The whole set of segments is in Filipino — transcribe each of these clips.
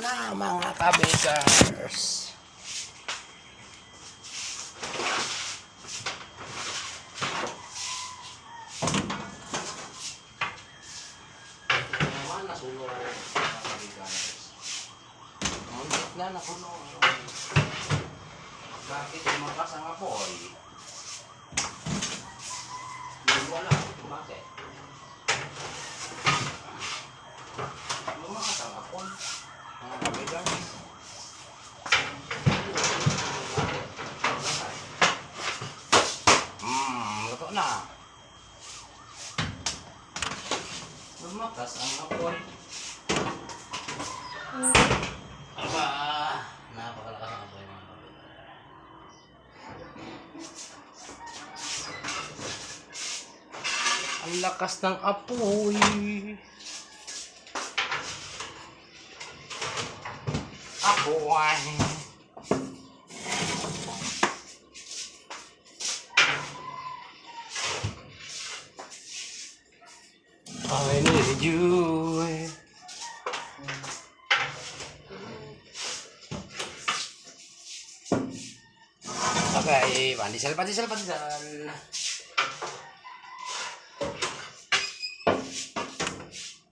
na mga kabikers. Muntik na napuno. Bakit lumakas ang apoy? Hindi ko alam kung bakit. Lumakas ang apoy. Mga kabikers. Hmm, luto na. Lumakas ang apoy. Aba, napakalakas ang kabikers. Ang lakas ng apoy. Apoy. I need you. Okay, pandisal, pandisal, pandisal.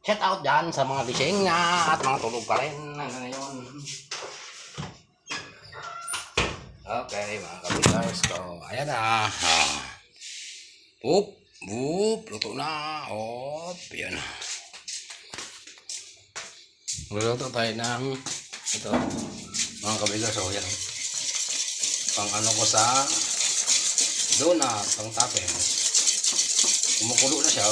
Shout out dyan sa mga gising nga at mga tulog pa rin. Okay, mga kapitars ko. Ayan na. Oop, luto na. Oop, yan. Luluto tayo ng ito, mga kapitars. So, yan. Pang ano ko sa donut, pang topping. Kumukulo na siya.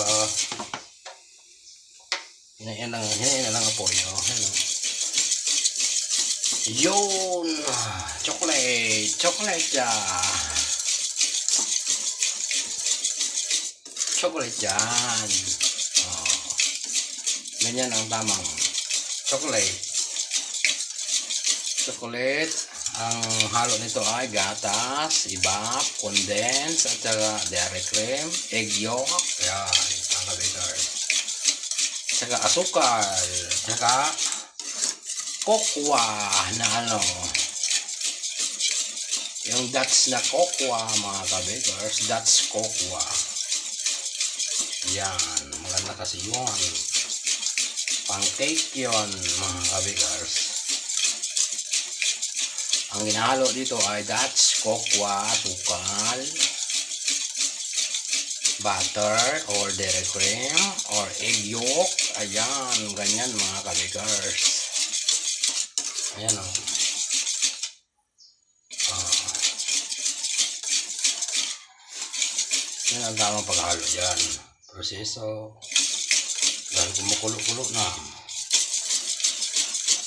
Hinayin lang, hinayin na lang ang apoy. Oh. Yan, oh. Yun! Chocolate! Chocolate yan! Chocolate yan! Oh. Ganyan ang tamang chocolate. Chocolate. Ang halo nito ay gatas, ibap, condense, at saka dairy cream, egg yolk. Yan, ang kabitars. Saka asukal. Saka kokwa na ano. Yung dots na kokwa mga kabikers. Dots kokwa. Yan. Maganda kasi yun. Pang cake yun mga kabikers. Ang ginahalo dito ay dots, kokwa, sukal, butter or dairy cream or egg yolk. Ayan, ganyan mga kabikers. Ayan o. Ah. Yan ang tamang paghalo dyan. Proseso. Dahil kumukulo-kulo na.